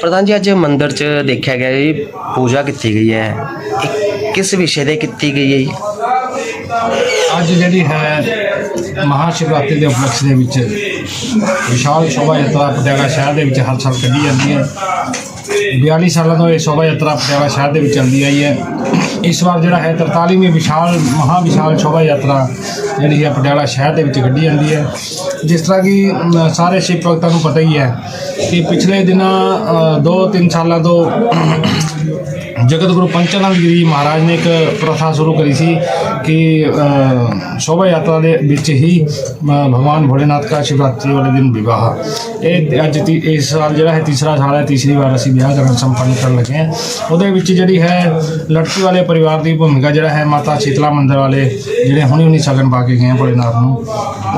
ਪ੍ਰਧਾਨ ਜੀ, ਅੱਜ ਮੰਦਿਰ 'ਚ ਦੇਖਿਆ ਗਿਆ ਜੀ, ਪੂਜਾ ਕੀਤੀ ਗਈ ਹੈ। ਇਹ ਕਿਸ ਵਿਸ਼ੇ ਤੇ ਕੀਤੀ ਗਈ ਹੈ ਜੀ? ਅੱਜ ਜਿਹੜੀ ਹੈ ਮਹਾ ਸ਼ਿਵਰਾਤਰੀ ਦੇ ਉਪਲਕਸ਼ ਦੇ ਵਿੱਚ ਵਿਸ਼ਾਲ ਸ਼ੋਭਾ ਯਾਤਰਾ ਪਟਿਆਲਾ ਸ਼ਹਿਰ ਦੇ ਵਿੱਚ ਹਰ ਸਾਲ ਕੱਢੀ ਜਾਂਦੀ ਹੈ। 42 ਸਾਲਾਂ ਤੋਂ ਇਹ ਸ਼ੋਭਾ ਯਾਤਰਾ ਪਟਿਆਲਾ ਸ਼ਹਿਰ ਦੇ ਵਿੱਚ ਚੱਲਦੀ ਆਈ ਹੈ। ਇਸ ਵਾਰ ਜਿਹੜਾ ਹੈ 43ਵੀਂ ਵਿਸ਼ਾਲ, ਮਹਾ ਵਿਸ਼ਾਲ ਸ਼ੋਭਾ ਯਾਤਰਾ ਜਿਹੜੀ ਹੈ ਪਟਿਆਲਾ ਸ਼ਹਿਰ ਦੇ ਵਿੱਚ ਕੱਢੀ ਜਾਂਦੀ ਹੈ। ਜਿਸ ਤਰ੍ਹਾਂ ਕਿ ਸਾਰੇ ਸ਼ਿਵ ਭਗਤਾਂ ਨੂੰ ਪਤਾ ਹੀ ਹੈ ਕਿ ਪਿਛਲੇ ਦਿਨਾਂ 2-3 ਸਾਲਾਂ ਤੋਂ ਜਗਤ ਗੁਰੂ ਪੰਚਾਨੰਦ ਗਿਰੀ ਮਹਾਰਾਜ ਨੇ ਇੱਕ ਪ੍ਰਥਾ ਸ਼ੁਰੂ ਕਰੀ ਸੀ ਕਿ ਸ਼ੋਭਾ ਯਾਤਰਾ ਦੇ ਵਿੱਚ ਹੀ ਭਗਵਾਨ ਭੋਲੇਨਾਥ ਦਾ ਸ਼ਿਵਰਾਤਰੀ ਵਾਲੇ ਦਿਨ ਵਿਵਾਹ। ਇਹ ਅੱਜ ਤੀ- ਇਸ ਸਾਲ ਜਿਹੜਾ ਹੈ ਤੀਸਰਾ ਸਾਲ ਹੈ, ਤੀਸਰੀ ਵਾਰ ਅਸੀਂ ਵਿਆਹ ਕਰਨ ਸੰਪੰਨ ਕਰਨ ਲੱਗੇ ਹਾਂ। ਉਹਦੇ ਵਿੱਚ ਜਿਹੜੀ ਹੈ ਲੜਕੀ ਵਾਲੇ ਪਰਿਵਾਰ ਦੀ ਭੂਮਿਕਾ ਜਿਹੜਾ ਹੈ, ਮਾਤਾ ਸ਼ੀਤਲਾ ਮੰਦਰ ਵਾਲੇ ਜਿਹੜੇ ਹੁਣੀ ਹੁਣੀ ਸ਼ਗਨ ਪਾ ਕੇ ਗਏ ਆ ਭੋਲੇਨਾਥ ਨੂੰ,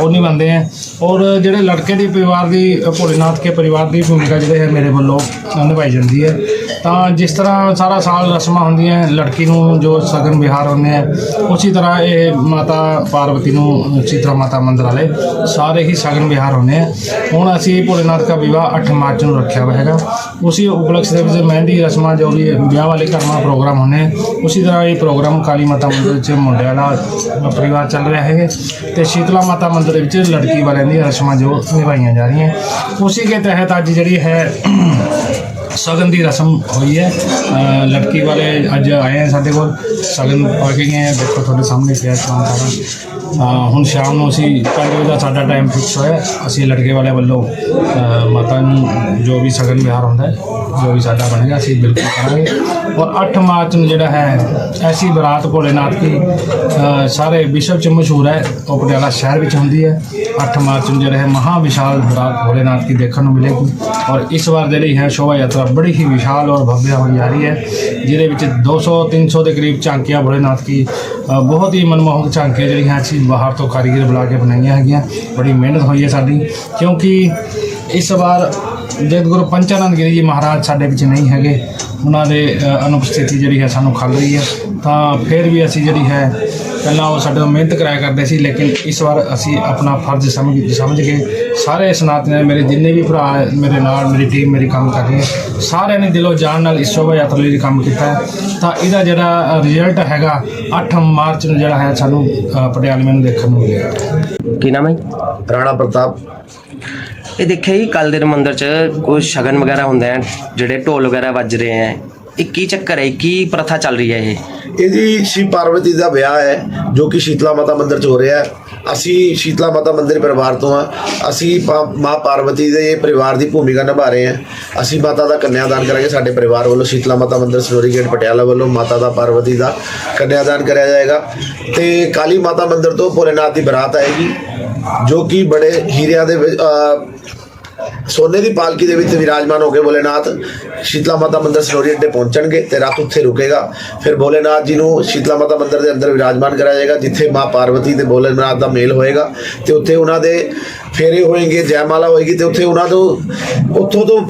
ਉਹ ਨਿਭਾਉਂਦੇ ਆ। ਔਰ ਜਿਹੜੇ ਲੜਕੇ ਦੀ ਪਰਿਵਾਰ ਦੀ, ਭੋਲੇਨਾਥ ਕੇ ਪਰਿਵਾਰ ਦੀ ਭੂਮਿਕਾ ਜਿਹੜੇ ਹੈ, ਮੇਰੇ ਵੱਲੋਂ ਨਿਭਾਈ ਜਾਂਦੀ ਹੈ। ਤਾਂ ਜਿਸ ਤਰ੍ਹਾਂ ਸਾਰਾ ਸਾਲ ਰਸਮਾਂ ਹੁੰਦੀਆਂ, ਲੜਕੀ ਨੂੰ ਜੋ ਸਗਨ ਵਿਹਾਰ ਹੁੰਦੇ ਆ, ਉਸੇ ਤਰ੍ਹਾਂ ਇਹ ਮਾਤਾ ਪਾਰਵਤੀ ਨੂੰ ਚਿਤਰਾ ਮਾਤਾ ਮੰਦਰ ਵਾਲੇ ਸਾਰੇ ਹੀ ਸਗਨ ਵਿਹਾਰ ਹੁੰਦੇ ਆ। ਹੁਣ ਅਸੀਂ ਭੋਲੇਨਾਥ ਦਾ ਵਿਵਾਹ 8 ਮਾਰਚ ਨੂੰ ਰੱਖਿਆ ਹੋਇਆ ਹੈਗਾ। ਉਸੇ ਉਪਲਕਸ਼ ਦੇ ਵਿੱਚ ਮਹਿੰਦੀ ਰਸਮਾਂ ਜੋ ਵੀ ਵਿਆਹ ਵਾਲੇ ਘਰਾਂ ਪ੍ਰੋਗਰਾਮ ਹੁੰਦੇ ਉਸੇ ਤਰ੍ਹਾਂ ਇਹ ਪ੍ਰੋਗਰਾਮ ਕਾਲੀ ਮਾਤਾ ਮੰਦਰ ਵਿੱਚ ਮੁੰਡਿਆਂ ਦਾ ਪਰਿਵਾਰ ਚੱਲ ਰਿਹਾ ਹੈ ਤੇ ਸ਼ੀਤਲਾ ਮਾਤਾ ਮੰਦਰ ਵਿੱਚ ਲੜਕੀ ਵਾਲਿਆਂ ਦੀ ਰਸਮਾਂ ਜੋ ਨਿਭਾਈਆਂ ਜਾ ਰਹੀਆਂ। ਉਸੇ ਕੇ ਤਹਿਤ ਅੱਜ ਜਿਹੜੀ ਹੈ ਸਗਨ ਦੀ ਰਸਮ ਹੋਈ ਹੈ। ਲੜਕੀ ਵਾਲੇ ਅੱਜ ਆਏ ਹੈ ਸਾਡੇ ਕੋਲ। ਸਗਨ ਪਾ ਕੇ ਗਏ ਹੈ ਦੇਖੋ ਤੁਹਾਡੇ ਸਾਹਮਣੇ ਪਿਆ ਸਮਾਨ ਸਾਰਾ। ਹੁਣ ਸ਼ਾਮ ਨੂੰ ਅਸੀਂ 5 ਵਜੇ ਦਾ ਸਾਡਾ ਟਾਈਮ ਫਿਕਸ ਹੋਇਆ। ਅਸੀਂ ਲੜਕੇ ਵਾਲੇ ਵੱਲੋਂ ਮਾਤਾ ਨੂੰ ਜੋ ਵੀ ਸਗਨ ਵਿਹਾਰ ਹੁੰਦਾ ਹੈ, ਜੋ ਵੀ ਸਾਡਾ ਬਣੇਗਾ ਅਸੀਂ ਬਿਲਕੁਲ ਕਰਾਂਗੇ। ਔਰ 8 ਮਾਰਚ ਨੂੰ ਜਿਹੜਾ ਹੈ, ਐਸੀ ਬਰਾਤ ਭੋਲੇਨਾਥ ਦੀ ਸਾਰੇ ਵਿਸ਼ਵ ਚ ਮਸ਼ਹੂਰ ਹੈ। ਉਹ ਪਟਿਆਲਾ ਸ਼ਹਿਰ ਵਿੱਚ ਹੁੰਦੀ ਹੈ। 8 ਮਾਰਚ ਨੂੰ ਜਿਹੜਾ ਹੈ ਮਹਾ ਵਿਸ਼ਾਲ ਬਰਾਤ ਭੋਲੇਨਾਥ ਦੀ ਦੇਖਣ ਨੂੰ ਮਿਲੇਗੀ। ਔਰ ਇਸ ਵਾਰ ਜਿਹੜੀ ਹੈ ਸ਼ੋਭਾ ਯਾਤਰਾ ਬੜੀ ਹੀ ਵਿਸ਼ਾਲ ਔਰ ਭव्य ਹੋਈ ਜਾ ਰਹੀ ਹੈ, ਜਿਹਦੇ ਵਿੱਚ 200 300 ਦੇ ਕਰੀਬ ਝਾਂਕੀਆਂ ਭੋਲੇਨਾਥ ਦੀ ਬਹੁਤ ਹੀ ਮਨਮੋਹਕ ਝਾਂਕੀਆਂ ਜਿਹੜੀਆਂ ਅਸੀਂ ਬਾਹਰ ਤੋਂ ਕਾਰੀਗਰ ਬੁਲਾ ਕੇ ਬਣਾਈਆਂ ਹੈਗੀਆਂ। ਬੜੀ ਮਿਹਨਤ ਹੋਈ ਹੈ ਸਾਡੀ, ਕਿਉਂਕਿ ਇਸ ਵਾਰ ਜਦ ਗੁਰੂ ਪੰਚਾਨੰਦ ਗਿਰੀ ਜੀ ਮਹਾਰਾਜ ਸਾਡੇ ਵਿੱਚ ਨਹੀਂ ਹੈਗੇ, ਉਹਨਾਂ ਦੇ ਅਨੁਪਸਥਿਤੀ ਜਿਹੜੀ ਹੈ ਸਾਨੂੰ ਖਲ ਰਹੀ ਹੈ, ਤਾਂ ਫਿਰ ਵੀ ਅਸੀਂ ਜਿਹੜੀ ਹੈ ਪਹਿਲਾਂ ਉਹ ਸਾਡੇ ਤੋਂ ਮਿਹਨਤ ਕਰਾਇਆ ਕਰਦੇ ਸੀ ਲੇਕਿਨ ਇਸ ਵਾਰ ਅਸੀਂ ਆਪਣਾ ਫਰਜ਼ ਸਮਝ ਸਮਝ ਕੇ ਸਾਰੇ ਸਨਾਤਨੀ ਮੇਰੇ ਜਿੰਨੇ ਵੀ ਭਰਾ ਹੈ, ਮੇਰੇ ਨਾਲ ਮੇਰੀ ਟੀਮ ਮੇਰੀ ਕੰਮ ਕਰ ਰਹੀ ਹੈ ਸਾਰਿਆਂ ਨੇ ਦਿਲੋਂ ਜਾਨ ਨਾਲ ਇਸ ਸ਼ੋਭਾ ਯਾਤਰਾ ਲਈ ਕੰਮ ਕੀਤਾ ਹੈ। ਤਾਂ ਇਹਦਾ ਜਿਹੜਾ ਰਿਜ਼ਲਟ ਹੈਗਾ 8 ਮਾਰਚ ਨੂੰ ਜਿਹੜਾ ਹੈ ਸਾਨੂੰ ਪਟਿਆਲੇ ਮੈਨੂੰ ਦੇਖਣ ਨੂੰ ਮਿਲੇਗਾ ਕੀ ਨਾਮ ਹੈ? ਰਾਣਾ ਪ੍ਰਤਾਪ। ਇਹ ਦੇਖਿਆ ਜੀ ਕੱਲ ਦੇ ਮੰਦਿਰ 'ਚ ਕੋਈ ਸ਼ਗਨ ਵਗੈਰਾ ਹੁੰਦੇ ਆ ਜਿਹੜੇ ਢੋਲ ਵਗੈਰਾ ਵੱਜ ਰਹੇ ਆ ਇਹ ਕੀ ਚੱਕਰ ਹੈ? ਕੀ ਪ੍ਰਥਾ ਚੱਲ ਰਹੀ ਹੈ ਇਹ? ਇਹਦੀ ਸ਼ਿਵ ਪਾਰਵਤੀ ਦਾ ਵਿਆਹ ਹੈ, ਜੋ ਕਿ ਸ਼ੀਤਲਾ ਮਾਤਾ ਮੰਦਿਰ 'ਚ ਹੋ ਰਿਹਾ ਹੈ। ਅਸੀਂ ਸ਼ੀਤਲਾ ਮਾਤਾ ਮੰਦਿਰ ਪਰਿਵਾਰ ਤੋਂ ਆ ਅਸੀਂ ਮਾਂ ਪਾਰਵਤੀ ਦੇ ਪਰਿਵਾਰ ਦੀ ਭੂਮਿਕਾ ਨਿਭਾ ਰਹੇ ਹਾਂ। ਅਸੀਂ ਮਾਤਾ ਦਾ ਕੰਨਿਆਦਾਨ ਕਰਾਂਗੇ ਸਾਡੇ ਪਰਿਵਾਰ ਵੱਲੋਂ। ਸ਼ੀਤਲਾ ਮਾਤਾ ਮੰਦਿਰ ਸਟੋਰੀ ਗੇਟ ਪਟਿਆਲਾ ਵੱਲੋਂ ਮਾਤਾ ਦਾ ਪਾਰਵਤੀ ਦਾ ਕੰਨਿਆਦਾਨ ਕਰਿਆ ਜਾਏਗਾ। ਤੇ ਕਾਲੀ ਮਾਤਾ ਮੰਦਿਰ ਤੋਂ ਭੋਲੇਨਾਥ ਦੀ ਬਰਾਤ ਆਏਗੀ, ਜੋ ਕਿ ਬੜੇ ਹੀਰਿਆਂ ਦੇ ਸੋਨੇ ਦੀ ਪਾਲਕੀ ਦੇ ਵਿੱਚ ਵਿਰਾਜਮਾਨ ਹੋ ਕੇ ਭੋਲੇਨਾਥ। ਸ਼ੀਤਲਾ ਮਾਤਾ ਮੰਦਿਰ ਸਲੋਰੀ ਅੱਡੇ ਪਹੁੰਚਣਗੇ ਤੇ ਰਾਤ ਉੱਥੇ ਰੁਕੇਗਾ। ਫਿਰ ਭੋਲੇਨਾਥ ਜੀ ਨੂੰ ਸ਼ੀਤਲਾ ਮਾਤਾ ਮੰਦਿਰ ਦੇ ਅੰਦਰ ਵਿਰਾਜਮਾਨ ਕਰਾਇਆ ਜਾਏਗਾ, ਜਿੱਥੇ ਮਾਂ ਪਾਰਵਤੀ ਤੇ ਭੋਲੇਨਾਥ ਦਾ ਮੇਲ ਹੋਏਗਾ। ਤੇ ਉੱਥੇ ਉਹਨਾਂ ਦੇ ਫੇਰੇ ਹੋਣਗੇ ਜੈਮਾਲਾ ਹੋਏਗੀ ਤੇ ਉੱਥੇ ਉਹਨਾਂ ਤੋਂ, ਉੱਥੋਂ ਤੋਂ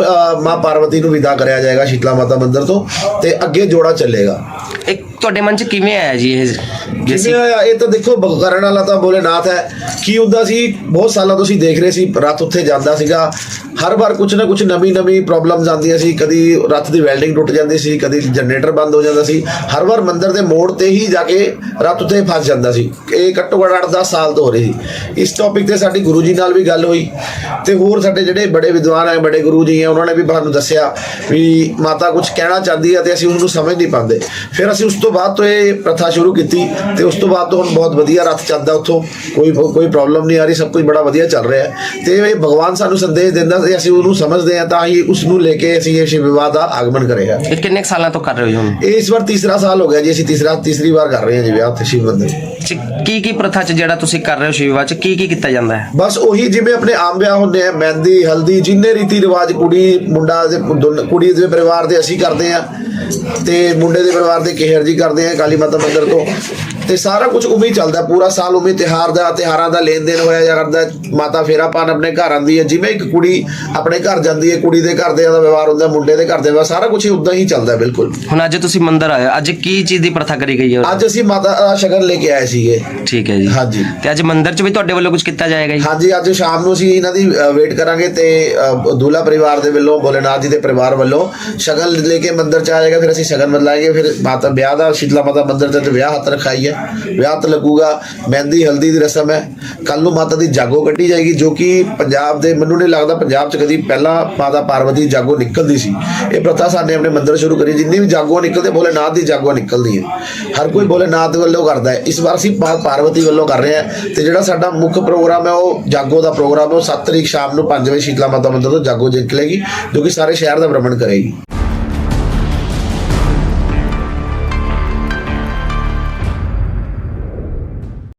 ਮਾਂ ਪਾਰਵਤੀ ਨੂੰ ਵਿਦਾ ਕਰਿਆ ਜਾਏਗਾ ਸ਼ੀਤਲਾ ਮਾਤਾ ਮੰਦਿਰ ਤੋਂ ਤੇ ਅੱਗੇ ਜੋੜਾ ਚੱਲੇਗਾ। ਇੱਕ ਤੁਹਾਡੇ ਮਨ 'ਚ ਕਿਵੇਂ ਆਇਆ ਜੀ ਇਹ ਜੇ ਜਿਵੇਂ ਆਇਆ, ਇਹ ਤਾਂ ਦੇਖੋ ਬ- ਕਰਨ ਵਾਲਾ ਤਾਂ ਭੋਲੇਨਾਥ ਹੈ। ਕੀ ਹੁੰਦਾ ਸੀ? ਬਹੁਤ ਸਾਲਾਂ ਤੋਂ ਅਸੀਂ ਦੇਖ ਰਹੇ ਸੀ ਰੱਥ ਉੱਥੇ ਜਾਂਦਾ ਸੀਗਾ। ਹਰ ਵਾਰ ਕੁਝ ਨਾ ਕੁਝ ਨਵੀਂ ਨਵੀਂ ਪ੍ਰੋਬਲਮਸ ਆਉਂਦੀਆਂ ਸੀ, ਕਦੀ ਰੱਥ ਦੀ ਵੈਲਡਿੰਗ ਟੁੱਟ ਜਾਂਦੀ ਸੀ, ਕਦੀ ਜਨਰੇਟਰ ਬੰਦ ਹੋ ਜਾਂਦਾ ਸੀ। ਹਰ ਵਾਰ ਮੰਦਰ ਦੇ ਮੋੜ ਤੇ ਹੀ ਜਾ ਕੇ ਰੱਥ ਉੱਤੇ ਫਸ ਜਾਂਦਾ ਸੀ। ਇਹ ਘੱਟੋ ਘੱਟ 8-10 ਸਾਲ ਤੋਂ ਹੋ ਰਹੀ ਸੀ। ਇਸ ਟੌਪਿਕ ਤੇ ਸਾਡੀ ਗੁਰੂ ਜੀ ਨਾਲ ਵੀ ਗੱਲ ਹੋਈ ਤੇ ਹੋਰ ਸਾਡੇ ਜਿਹੜੇ ਬੜੇ ਵਿਦਵਾਨ ਹੈ, ਬੜੇ ਗੁਰੂ ਜੀ ਹੈ, ਉਹਨਾਂ ਨੇ ਵੀ ਸਾਨੂੰ ਦੱਸਿਆ ਵੀ ਮਾਤਾ ਕੁਝ ਕਹਿਣਾ ਚਾਹੁੰਦੀ ਹੈ ਤੇ ਅਸੀਂ ਉਸ ਨੂੰ ਸਮਝ ਨਹੀਂ ਪਾਉਂਦੇ। ਫਿਰ ਅਸੀਂ ਉਸ ਤੋਂ ਬਾਅਦ ਤੋਂ ਇਹ ਪ੍ਰਥਾ ਸ਼ੁਰੂ ਕੀਤੀ ਤੇ ਉਸ ਤੋਂ ਬਾਅਦ ਤੋਂ ਹੁਣ ਬਹੁਤ ਵਧੀਆ ਰੱਥ ਚੱਲਦਾ ਉੱਥੋਂ। ਕੋਈ ਕੋਈ ਪ੍ਰੋਬਲਮ ਨਹੀਂ ਆ ਰਹੀ, ਸਭ ਕੁਝ ਬੜਾ ਵਧੀਆ ਚੱਲ ਰਿਹਾ ਹੈ। ਤੇ ਇਹ ਭਗਵਾਨ ਸਾਨੂੰ ਸੰਦੇਸ਼ ਦਿੰਦਾ ਤੇ ਅਸੀਂ ਉਹਨੂੰ ਸਮਝਦੇ ਹਾਂ ਤਾਂ ਹੀ ਉਸ ਨੂੰ ਲੈ ਕੇ ਅਸੀਂ ਇਹ ਸ਼ਿਵ ਵਿਵਾਹ ਦਾ ਆਗਮਨ ਕਰਿਆ ਇਹ ਕਿੰਨੇ ਕੁ ਸਾਲਾਂ ਤੋਂ ਕਰ ਰਹੇ ਹੋ ਜੀ ਹੁਣ? ਇਹ ਇਸ ਵਾਰ ਤੀਸਰਾ ਸਾਲ ਹੋ ਗਿਆ ਜੀ ਅਸੀਂ ਤੀਸਰਾ ਤੀਸਰੀ ਵਾਰ ਕਰ ਰਹੇ ਹਾਂ ਜੀ ਵਿਆਹ ਉੱਥੇ ਸ਼ਿਵ ਮੰਦਿਰ। ਚ ਕੀ ਕੀ ਪ੍ਰਥਾ 'ਚ ਜਿਹੜਾ ਤੁਸੀਂ ਕਰ ਰਹੇ ਹੋ ਸ਼ਿਵਾ 'ਚ ਕੀ ਕੀ ਕੀਤਾ ਜਾਂਦਾ ਹੈ? ਬਸ ਉਹੀ ਜਿਵੇਂ ਆਪਣੇ ਆਮ ਵਿਆਹ ਹੁੰਦੇ ਆ ਮਹਿੰਦੀ ਹਲਦੀ ਜਿੰਨੇ ਰੀਤੀ ਰਿਵਾਜ ਕੁੜੀ ਮੁੰਡਾ ਦੇ ਦੋਨ- ਕੁੜੀ ਦੇ ਪਰਿਵਾਰ ਦੇ ਅਸੀਂ ਕਰਦੇ ਆ ਤੇ ਮੁੰਡੇ ਦੇ ਪਰਿਵਾਰ ਦੇ ਕਿਹਰ ਜੀ ਕਰਦੇ ਆ ਕਾਲੀ ਮਾਤਾ ਮੰਦਿਰ ਤੋਂ। ਤੇ ਸਾਰਾ ਕੁਝ ਉਵੇਂ ਚੱਲਦਾ ਪੂਰਾ ਸਾਲ ਉਵੇਂ ਤਿਹਾਰ ਦਾ ਤਿਹਾਰਾਂ ਦਾ ਲੈਣ ਦੇਣ ਹੋਇਆ ਜਾਂ ਕਰਦਾ ਮਾਤਾ ਫੇਰਾ ਪਾਣ ਆਪਣੇ ਘਰ ਆਂਦੀ ਹੈ। ਜਿਵੇਂ ਇੱਕ ਕੁੜੀ ਆਪਣੇ ਘਰ ਜਾਂਦੀ ਹੈ ਕੁੜੀ ਦੇ ਘਰ ਦੇ ਦਾ ਵਿਵਹਾਰ ਹੁੰਦਾ ਮੁੰਡੇ ਦੇ ਘਰ ਦੇ ਵਿਵਹਾਰ ਸਾਰਾ ਕੁਝ ਉਦਾਂ ਹੀ ਚੱਲਦਾ ਬਿਲਕੁਲ। ਹੁਣ ਅੱਜ ਤੁਸੀਂ ਮੰਦਿਰ ਆਏ ਹੋ। ਅੱਜ ਕੀ ਚੀਜ਼ ਦੀ ਪ੍ਰਥਾ ਕਰੀ ਗਈ ਹੈ ਅੱਜ ਅਸੀਂ ਮਾਤਾ ਦਾ ਸ਼ਗਨ ਲੈ ਕੇ ਆਏ ਸੀਗੇ। ਠੀਕ ਹੈ ਜੀ। ਹਾਂਜੀ। ਤੇ ਅੱਜ ਮੰਦਿਰ 'ਚ ਵੀ ਤੁਹਾਡੇ ਵੱਲੋਂ ਕੁਝ ਕੀਤਾ ਜਾਏਗਾ ਜੀ? ਹਾਂਜੀ ਅੱਜ ਸ਼ਾਮ ਨੂੰ ਅਸੀਂ ਇਹਨਾਂ ਦੀ ਵੇਟ ਕਰਾਂਗੇ ਤੇ ਦੂਲਾ ਪਰਿਵਾਰ ਦੇ ਵੱਲੋਂ ਭੋਲੇਨਾਥ ਜੀ ਦੇ ਪਰਿਵਾਰ ਵੱਲੋਂ ਸ਼ਗਨ ਲੈ ਕੇ ਮੰਦਿਰ ਚ ਆਏਗਾ ਫਿਰ ਅਸੀਂ ਸ਼ਗਨ ਬਦਲਾਏਂਗੇ ਫਿਰ ਮਾਤਾ ਵਿਆਹ ਦਾ ਸ਼ੀਤਲਾ ਮਾਤਾ ਮੰਦਿਰ ਤੇ ਵਿਆਹ ਹੱਥ ਰਖਾਈ ਹੈ ਵਿਆਹ ਤੇ ਲੱਗੂਗਾ, ਮਹਿੰਦੀ, ਹਲਦੀ ਦੀ ਰਸਮ ਹੈ। ਕੱਲ ਨੂੰ ਮਾਤਾ ਦੀ ਜਾਗੋ ਕੱਢੀ ਜਾਏਗੀ, ਜੋ ਕਿ ਪੰਜਾਬ ਦੇ ਮੈਨੂੰ ਨਹੀਂ ਲੱਗਦਾ ਪੰਜਾਬ ਚ ਕਦੀ ਪਹਿਲਾਂ ਮਾਤਾ ਪਾਰਵਤੀ ਦੀ ਜਾਗੋ ਨਿਕਲਦੀ ਸੀ। ਇਹ ਪ੍ਰਥਾ ਸਾਡੇ ਆਪਣੇ ਮੰਦਿਰ ਸ਼ੁਰੂ ਕਰੀ, ਜਿੰਨੀ ਵੀ ਜਾਗੋ ਨਿਕਲਦੇ ਭੋਲੇਨਾਥ ਦੀ ਜਾਗੋ ਨਿਕਲਦੀ ਹੈ। ਹਰ ਕੋਈ ਭੋਲੇਨਾਥ ਵੱਲੋਂ ਕਰਦਾ ਹੈ। ਇਸ ਵਾਰ ਅਸੀਂ ਮਾਂ ਪਾਰਵਤੀ ਵੱਲੋਂ ਕਰ ਰਹੇ ਹਾਂ ਤੇ ਜਿਹੜਾ ਸਾਡਾ ਮੁੱਖ ਪ੍ਰੋਗਰਾਮ ਹੈ, ਉਹ ਜਾਗੋ ਦਾ ਪ੍ਰੋਗਰਾਮ ਹੈ। ਉਹ 7 ਤਰੀਕ ਸ਼ਾਮ ਨੂੰ 5 ਵਜੇ ਸ਼ੀਤਲਾ ਮਾਤਾ ਮੰਦਿਰ ਤੋਂ ਜਾਗੋ ਨਿਕਲੇਗੀ, ਜੋ ਕਿ ਸਾਰੇ ਸ਼ਹਿਰ ਦਾ ਭ੍ਰਮਣ ਕਰੇਗੀ।